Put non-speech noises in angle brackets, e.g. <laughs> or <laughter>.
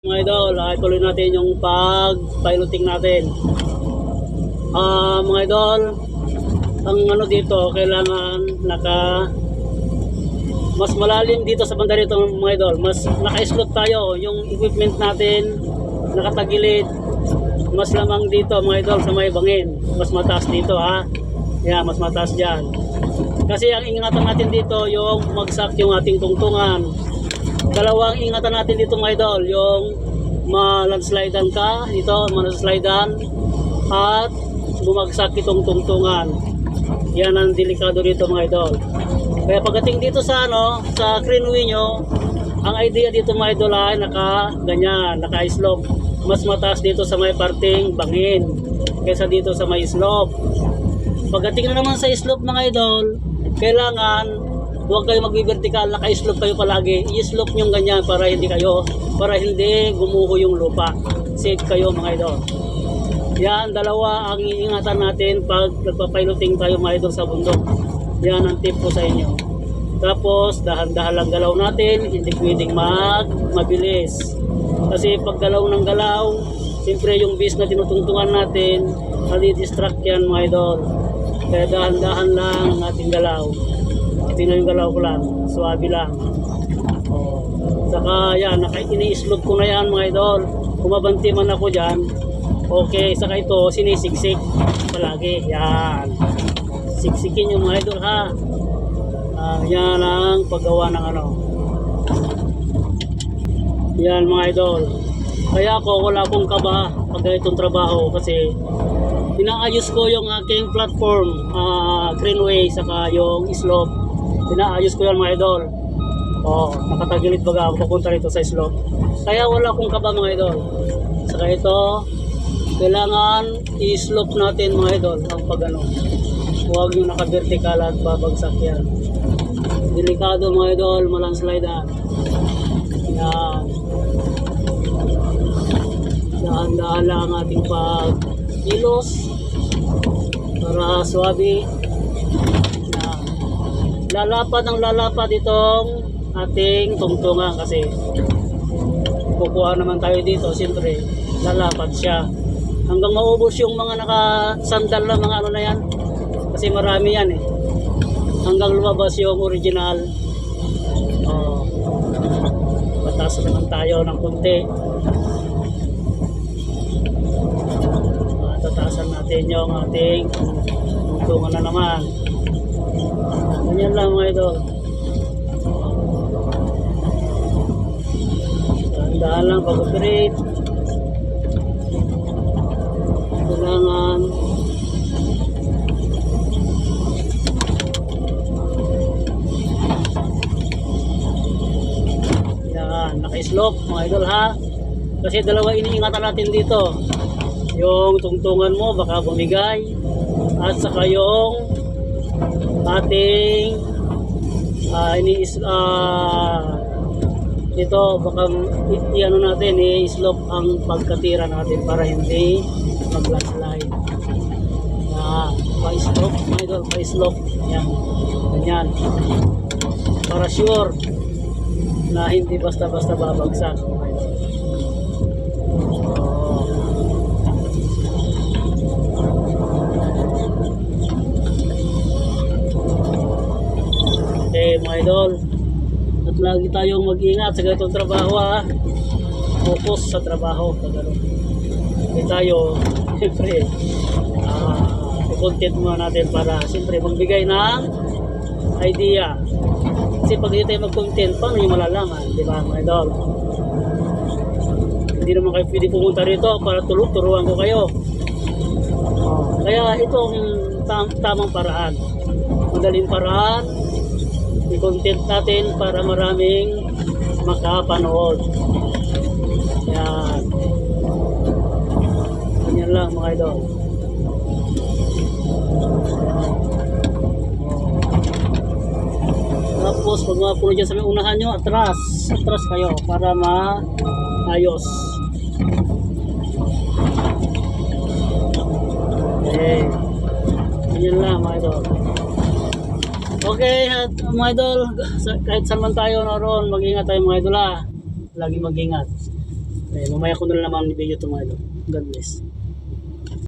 Mga idol, ay tuloy natin yung pag-piloting natin. Ah, mga idol, ang ano dito, kailangan naka mas malalim dito sa banda rito mga idol. Mas naka-slope tayo. Yung equipment natin nakatagilid. Mas lamang dito mga idol sa may bangin. Mas mataas dito ha. Yeah, mas mataas dyan. Kasi ang ingatan natin dito yung magsak yung ating tungtungan. Dalawang ingatan natin dito mga idol, yung malandslidean ka dito, malandslidean at bumagsak itong tungtungan. Yan ang delikado dito mga idol. Kaya pagdating dito sa ano, sa Greenway nyo, ang idea dito mga idol ay naka ganyan, naka slope. Mas mataas dito sa may parting bangin kaysa dito sa may slope. Pagdating na naman sa slope mga idol, kailangan huwag kayo magbi-vertical, naka-slope kayo palagi. I-slope nyo ganyan para hindi kayo, para hindi gumuho yung lupa. Safe kayo mga idol. Yan, dalawa ang iingatan natin pag nagpapiloting tayo mga idol sa bundok. Yan ang tip ko sa inyo. Tapos, dahan-dahan lang galaw natin, hindi pwedeng mag mabilis. Kasi pag galaw ng galaw, siyempre yung base na tinutungtungan natin, nadi-distract yan mga idol. Kaya dahan-dahan lang ang ating galaw. Tingnan ko lang, suwabe lang. Oh. Saka yan, ini-slope ko na yan mga idol. Kumabanti man ako dyan, okay. Saka ito, sinisiksik palagi. Yan. Siksikin yung mga idol ha. Ah, yan ang paggawa ng ano. Yan mga idol. Kaya ako wala akong kaba pag ganitong trabaho kasi inaayos ko yung aking platform, ah, greenway, saka yung slope. Inaayos ko yan mga idol. Oh, nakatagilid baga ako papunta rito sa slope. Kaya wala akong kaba mga idol. Saka ito, kailangan i-slope natin mga idol ang pag ano. Huwag yung naka-vertical at babagsak yan. Delikado mga idol, malandslide ah. Yan. Dahan-dahan lang ang ating pag-kilos para swabe. Lalapad ang lalapad itong ating tungtungan kasi kukuha naman tayo dito siyempre lalapad siya. Hanggang maubos yung mga nakasandal na mga ano na yan kasi marami yan eh. Hanggang lumabas yung original. Oh, batas naman tayo ng kunti tataasan natin yung ating tungtungan na naman ganyan lang mga idol. Dahan lang pag-operate. Kailangan. Yan naka-slope mga idol ha? Kasi dalawa iniingatan natin dito. Yung tungtungan mo baka bumigay. At saka yung ating ah ini ah ito baka i-ano natin i-slope ang pagkatira natin para hindi mag-landslide. Yan, pa-slope, mga idol, pa-slope. Yan, ganyan. Para sure na hindi basta-basta babagsak. Idol. At lagi tayong mag-ingat sa ganitong trabaho ha. Focus sa trabaho. Pag ano. Hindi tayo, <laughs> siyempre, ah, i-content muna natin para siyempre magbigay ng idea. Kasi pag hindi tayo mag-content, paano yung malalaman? Di ba mga idol? Hindi naman kayo pwede pumunta rito para tulu- turuan ko kayo. Oh, kaya itong tam- tamang paraan. Madaling paraan, i-content natin para maraming makapanood. Yan. Ganyan lang mga idol. Tapos pag mga puno dyan sa may unahan nyo, atras. Atras kayo para maayos. Okay. Ganyan lang mga idol. Okay, at mga idol, kahit saan man tayo naroon, mag-ingat tayo mga idol ha. Lagi mag-ingat. Mamaya ko na naman i-video ito mga idol. God bless.